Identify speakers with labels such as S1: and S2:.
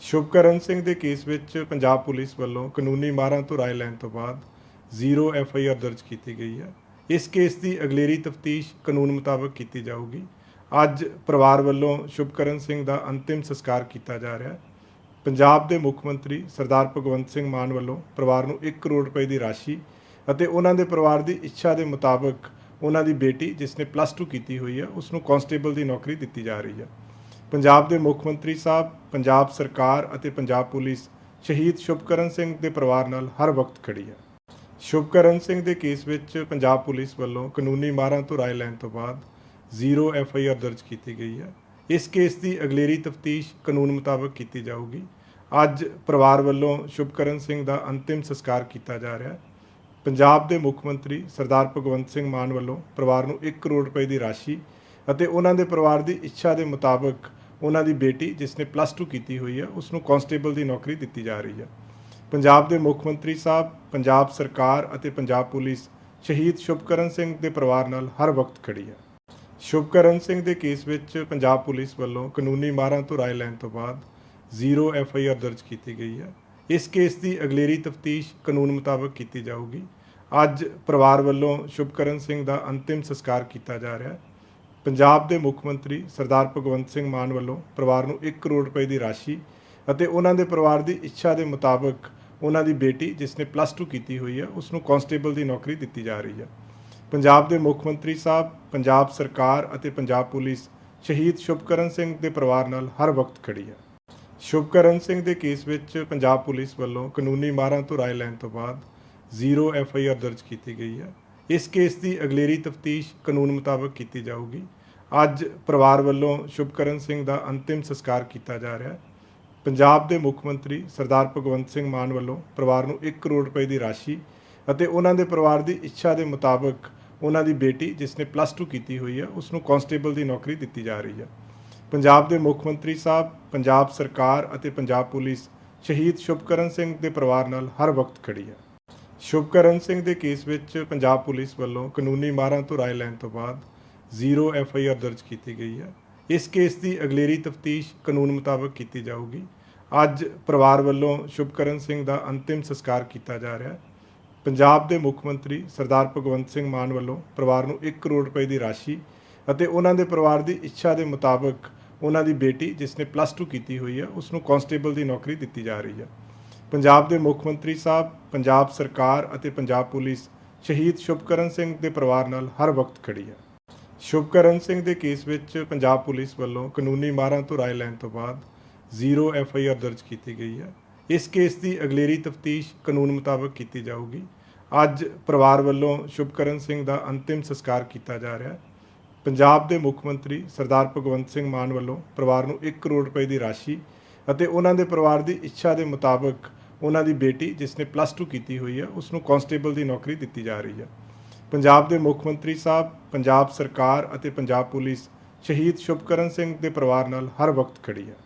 S1: ਸ਼ੁਭਕਰਨ ਸਿੰਘ ਦੇ ਕੇਸ ਵਿੱਚ ਪੰਜਾਬ ਪੁਲਿਸ ਵੱਲੋਂ ਕਾਨੂੰਨੀ ਮਾਰਾਂ ਤੋਂ ਰਾਏ ਲੈਣ ਤੋਂ ਬਾਅਦ ਜ਼ੀਰੋ ਐਫ ਆਈ ਆਰ ਦਰਜ ਕੀਤੀ ਗਈ ਹੈ। ਇਸ ਕੇਸ ਦੀ ਅਗਲੇਰੀ ਤਫਤੀਸ਼ ਕਾਨੂੰਨ ਮੁਤਾਬਕ ਕੀਤੀ ਜਾਊਗੀ। ਅੱਜ ਪਰਿਵਾਰ ਵੱਲੋਂ ਸ਼ੁਭਕਰਨ ਸਿੰਘ ਦਾ ਅੰਤਿਮ ਸੰਸਕਾਰ ਕੀਤਾ ਜਾ ਰਿਹਾ ਹੈ। ਪੰਜਾਬ ਦੇ ਮੁੱਖ ਮੰਤਰੀ ਸਰਦਾਰ ਭਗਵੰਤ ਸਿੰਘ ਮਾਨ ਵੱਲੋਂ ਪਰਿਵਾਰ ਨੂੰ 1 ਕਰੋੜ ਰੁਪਏ ਦੀ ਰਾਸ਼ੀ ਅਤੇ ਉਹਨਾਂ ਦੇ ਪਰਿਵਾਰ ਦੀ ਇੱਛਾ ਦੇ ਮੁਤਾਬਕ ਉਹਨਾਂ ਦੀ ਬੇਟੀ, ਜਿਸ ਨੇ ਪਲੱਸ 2 ਕੀਤੀ ਹੋਈ ਹੈ, ਉਸ ਨੂੰ ਕਾਂਸਟੇਬਲ ਦੀ ਨੌਕਰੀ ਦਿੱਤੀ ਜਾ ਰਹੀ ਹੈ। ਪੰਜਾਬ ਦੇ ਮੁੱਖ ਮੰਤਰੀ ਸਾਹਿਬ, ਪੰਜਾਬ ਸਰਕਾਰ ਅਤੇ ਪੰਜਾਬ ਪੁਲਿਸ ਸ਼ਹੀਦ ਸ਼ੁਭਕਰਨ ਸਿੰਘ ਦੇ ਪਰਿਵਾਰ ਨਾਲ ਹਰ ਵਕਤ ਖੜੀ ਹੈ। ਸ਼ੁਭਕਰਨ ਸਿੰਘ ਦੇ ਕੇਸ ਵਿੱਚ ਪੰਜਾਬ ਪੁਲਿਸ ਵੱਲੋਂ ਕਾਨੂੰਨੀ ਮਾਰਾਂ ਤੋਂ ਰਾਏ ਲੈਣ ਤੋਂ ਬਾਅਦ ਜ਼ੀਰੋ ਐਫ ਆਈ ਆਰ ਦਰਜ ਕੀਤੀ ਗਈ ਹੈ। ਇਸ ਕੇਸ ਦੀ ਅਗਲੇਰੀ ਤਫਤੀਸ਼ ਕਾਨੂੰਨ ਮੁਤਾਬਕ ਕੀਤੀ ਜਾਊਗੀ। ਅੱਜ ਪਰਿਵਾਰ ਵੱਲੋਂ ਸ਼ੁਭਕਰਨ ਸਿੰਘ ਦਾ ਅੰਤਿਮ ਸੰਸਕਾਰ ਕੀਤਾ ਜਾ ਰਿਹਾ ਹੈ। ਪੰਜਾਬ ਦੇ ਮੁੱਖ ਮੰਤਰੀ ਸਰਦਾਰ ਭਗਵੰਤ ਸਿੰਘ ਮਾਨ ਵੱਲੋਂ ਪਰਿਵਾਰ ਨੂੰ 1 ਕਰੋੜ ਰੁਪਏ ਦੀ ਰਾਸ਼ੀ ਅਤੇ ਉਹਨਾਂ ਦੇ ਪਰਿਵਾਰ ਦੀ ਇੱਛਾ ਦੇ ਮੁਤਾਬਕ ਉਹਨਾਂ ਦੀ ਬੇਟੀ ਜਿਸ ਨੇ ਪਲੱਸ 2 ਕੀਤੀ ਹੋਈ ਹੈ ਉਸ ਨੂੰ ਕਾਂਸਟੇਬਲ ਦੀ ਨੌਕਰੀ ਦਿੱਤੀ ਜਾ ਰਹੀ ਹੈ। ਪੰਜਾਬ ਦੇ ਮੁੱਖ ਮੰਤਰੀ ਸਾਹਿਬ, ਪੰਜਾਬ ਸਰਕਾਰ ਅਤੇ ਪੰਜਾਬ ਪੁਲਿਸ ਸ਼ਹੀਦ ਸ਼ੁਭਕਰਨ ਸਿੰਘ ਦੇ ਪਰਿਵਾਰ ਨਾਲ ਹਰ ਵਕਤ ਖੜੀ ਹੈ। ਸ਼ੁਭਕਰਨ ਸਿੰਘ ਦੇ ਕੇਸ ਵਿੱਚ ਪੰਜਾਬ ਪੁਲਿਸ ਵੱਲੋਂ ਕਾਨੂੰਨੀ ਮਾਰਾਂ ਤੋਂ ਰਾਏ ਲੈਣ ਤੋਂ ਬਾਅਦ ਜ਼ੀਰੋ ਐਫ ਆਈ ਆਰ ਦਰਜ ਕੀਤੀ ਗਈ ਹੈ। ਇਸ ਕੇਸ ਦੀ ਅਗਲੇਰੀ ਤਫਤੀਸ਼ ਕਾਨੂੰਨ ਮੁਤਾਬਕ ਕੀਤੀ ਜਾਊਗੀ। ਅੱਜ ਪਰਿਵਾਰ ਵੱਲੋਂ ਸ਼ੁਭਕਰਨ ਸਿੰਘ ਦਾ ਅੰਤਿਮ ਸੰਸਕਾਰ ਕੀਤਾ ਜਾ ਰਿਹਾ ਹੈ। ਪੰਜਾਬ ਦੇ ਮੁੱਖ ਮੰਤਰੀ ਸਰਦਾਰ ਭਗਵੰਤ ਸਿੰਘ ਮਾਨ ਵੱਲੋਂ ਪਰਿਵਾਰ ਨੂੰ 1 ਕਰੋੜ ਰੁਪਏ ਦੀ ਰਾਸ਼ੀ ਅਤੇ ਉਹਨਾਂ ਦੇ ਪਰਿਵਾਰ ਦੀ ਇੱਛਾ ਦੇ ਮੁਤਾਬਕ ਉਹਨਾਂ ਦੀ ਬੇਟੀ, ਜਿਸ ਨੇ ਪਲੱਸ 2 ਕੀਤੀ ਹੋਈ ਹੈ ਉਸ ਨੂੰ ਕਾਂਸਟੇਬਲ ਦੀ ਨੌਕਰੀ ਦਿੱਤੀ ਜਾ ਰਹੀ ਹੈ। ਪੰਜਾਬ ਦੇ ਮੁੱਖ ਮੰਤਰੀ ਸਾਹਿਬ, ਪੰਜਾਬ ਸਰਕਾਰ ਅਤੇ ਪੰਜਾਬ ਪੁਲਿਸ ਸ਼ਹੀਦ ਸ਼ੁਭਕਰਨ ਸਿੰਘ ਦੇ ਪਰਿਵਾਰ ਨਾਲ ਹਰ ਵਕਤ ਖੜੀ ਹੈ। ਸ਼ੁਭਕਰਨ ਸਿੰਘ ਦੇ ਕੇਸ ਵਿੱਚ ਪੰਜਾਬ ਪੁਲਿਸ ਵੱਲੋਂ ਕਾਨੂੰਨੀ ਮਾਰਾਂ ਤੋਂ ਰਾਏ ਲੈਣ ਤੋਂ ਬਾਅਦ ਜ਼ੀਰੋ ਐਫ ਆਈ ਆਰ ਦਰਜ ਕੀਤੀ ਗਈ ਹੈ। ਇਸ ਕੇਸ ਦੀ ਅਗਲੇਰੀ ਤਫਤੀਸ਼ ਕਾਨੂੰਨ ਮੁਤਾਬਕ ਕੀਤੀ ਜਾਊਗੀ। ਅੱਜ ਪਰਿਵਾਰ ਵੱਲੋਂ ਸ਼ੁਭਕਰਨ ਸਿੰਘ ਦਾ ਅੰਤਿਮ ਸੰਸਕਾਰ ਕੀਤਾ ਜਾ ਰਿਹਾ ਹੈ। ਪੰਜਾਬ ਦੇ ਮੁੱਖ ਮੰਤਰੀ ਸਰਦਾਰ ਭਗਵੰਤ ਸਿੰਘ ਮਾਨ ਵੱਲੋਂ ਪਰਿਵਾਰ ਨੂੰ 1 ਕਰੋੜ ਰੁਪਏ ਦੀ ਰਾਸ਼ੀ ਅਤੇ ਉਹਨਾਂ ਦੇ ਪਰਿਵਾਰ ਦੀ ਇੱਛਾ ਦੇ ਮੁਤਾਬਕ ਉਹਨਾਂ ਦੀ ਬੇਟੀ, ਜਿਸ ਨੇ ਪਲੱਸ 2 ਕੀਤੀ ਹੋਈ ਹੈ ਉਸ ਨੂੰ ਕਾਂਸਟੇਬਲ ਦੀ ਨੌਕਰੀ ਦਿੱਤੀ ਜਾ ਰਹੀ ਹੈ। ਪੰਜਾਬ ਦੇ ਮੁੱਖ ਮੰਤਰੀ ਸਾਹਿਬ, ਪੰਜਾਬ ਸਰਕਾਰ ਅਤੇ ਪੰਜਾਬ ਪੁਲਿਸ ਸ਼ਹੀਦ ਸ਼ੁਭਕਰਨ ਸਿੰਘ ਦੇ ਪਰਿਵਾਰ ਨਾਲ ਹਰ ਵਕਤ ਖੜੀ ਹੈ। ਸ਼ੁਭਕਰਨ ਸਿੰਘ ਦੇ ਕੇਸ ਵਿੱਚ ਪੰਜਾਬ ਪੁਲਿਸ ਵੱਲੋਂ ਕਾਨੂੰਨੀ ਮਾਰਾਂ ਤੋਂ ਰਾਏ ਲੈਣ ਤੋਂ ਬਾਅਦ ਜ਼ੀਰੋ ਐਫ ਆਈ ਆਰ ਦਰਜ ਕੀਤੀ ਗਈ ਹੈ। ਇਸ ਕੇਸ ਦੀ ਅਗਲੇਰੀ ਤਫਤੀਸ਼ ਕਾਨੂੰਨ ਮੁਤਾਬਕ ਕੀਤੀ ਜਾਊਗੀ। ਅੱਜ ਪਰਿਵਾਰ ਵੱਲੋਂ ਸ਼ੁਭਕਰਨ ਸਿੰਘ ਦਾ ਅੰਤਿਮ ਸੰਸਕਾਰ ਕੀਤਾ ਜਾ ਰਿਹਾ ਹੈ। ਪੰਜਾਬ ਦੇ ਮੁੱਖ ਮੰਤਰੀ ਸਰਦਾਰ ਭਗਵੰਤ ਸਿੰਘ ਮਾਨ ਵੱਲੋਂ ਪਰਿਵਾਰ ਨੂੰ 1 ਕਰੋੜ ਰੁਪਏ ਦੀ ਰਾਸ਼ੀ ਅਤੇ ਉਹਨਾਂ ਦੇ ਪਰਿਵਾਰ ਦੀ ਇੱਛਾ ਦੇ ਮੁਤਾਬਕ ਉਹਨਾਂ ਦੀ ਬੇਟੀ, ਜਿਸ ਨੇ ਪਲੱਸ 2 ਕੀਤੀ ਹੋਈ ਹੈ, ਉਸ ਨੂੰ ਕਾਂਸਟੇਬਲ ਦੀ ਨੌਕਰੀ ਦਿੱਤੀ ਜਾ ਰਹੀ ਹੈ। ਪੰਜਾਬ ਦੇ ਮੁੱਖ ਮੰਤਰੀ ਸਾਹਿਬ, ਪੰਜਾਬ ਸਰਕਾਰ ਅਤੇ ਪੰਜਾਬ ਪੁਲਿਸ ਸ਼ਹੀਦ ਸ਼ੁਭਕਰਨ ਸਿੰਘ ਦੇ ਪਰਿਵਾਰ ਨਾਲ ਹਰ ਵਕਤ ਖੜੀ ਹੈ। ਸ਼ੁਭਕਰਨ ਸਿੰਘ ਦੇ ਕੇਸ ਵਿੱਚ ਪੰਜਾਬ ਪੁਲਿਸ ਵੱਲੋਂ ਕਾਨੂੰਨੀ ਮਾਰਾਂ ਤੋਂ ਰਾਏ ਲੈਣ ਤੋਂ ਬਾਅਦ ਜ਼ੀਰੋ ਐਫ ਆਈ ਆਰ ਦਰਜ ਕੀਤੀ ਗਈ ਹੈ। ਇਸ ਕੇਸ ਦੀ ਅਗਲੇਰੀ ਤਫਤੀਸ਼ ਕਾਨੂੰਨ ਮੁਤਾਬਕ ਕੀਤੀ ਜਾਊਗੀ। ਅੱਜ ਪਰਿਵਾਰ ਵੱਲੋਂ ਸ਼ੁਭਕਰਨ ਸਿੰਘ ਦਾ ਅੰਤਿਮ ਸੰਸਕਾਰ ਕੀਤਾ ਜਾ ਰਿਹਾ ਹੈ। ਪੰਜਾਬ ਦੇ ਮੁੱਖ ਮੰਤਰੀ ਸਰਦਾਰ ਭਗਵੰਤ ਸਿੰਘ ਮਾਨ ਵੱਲੋਂ ਪਰਿਵਾਰ ਨੂੰ 1 ਕਰੋੜ ਰੁਪਏ ਦੀ ਰਾਸ਼ੀ ਅਤੇ ਉਹਨਾਂ ਦੇ ਪਰਿਵਾਰ ਦੀ ਇੱਛਾ ਦੇ ਮੁਤਾਬਕ ਉਹਨਾਂ ਦੀ ਬੇਟੀ, ਜਿਸ ਨੇ ਪਲੱਸ 2 ਕੀਤੀ ਹੋਈ ਹੈ, ਉਸ ਨੂੰ ਕਾਂਸਟੇਬਲ ਦੀ ਨੌਕਰੀ ਦਿੱਤੀ ਜਾ ਰਹੀ ਹੈ। ਪੰਜਾਬ ਦੇ ਮੁੱਖ ਮੰਤਰੀ ਸਾਹਿਬ, ਪੰਜਾਬ ਸਰਕਾਰ ਅਤੇ ਪੰਜਾਬ ਪੁਲਿਸ ਸ਼ਹੀਦ ਸ਼ੁਭਕਰਨ ਸਿੰਘ ਦੇ ਪਰਿਵਾਰ ਨਾਲ ਹਰ ਵਕਤ ਖੜੀ ਹੈ।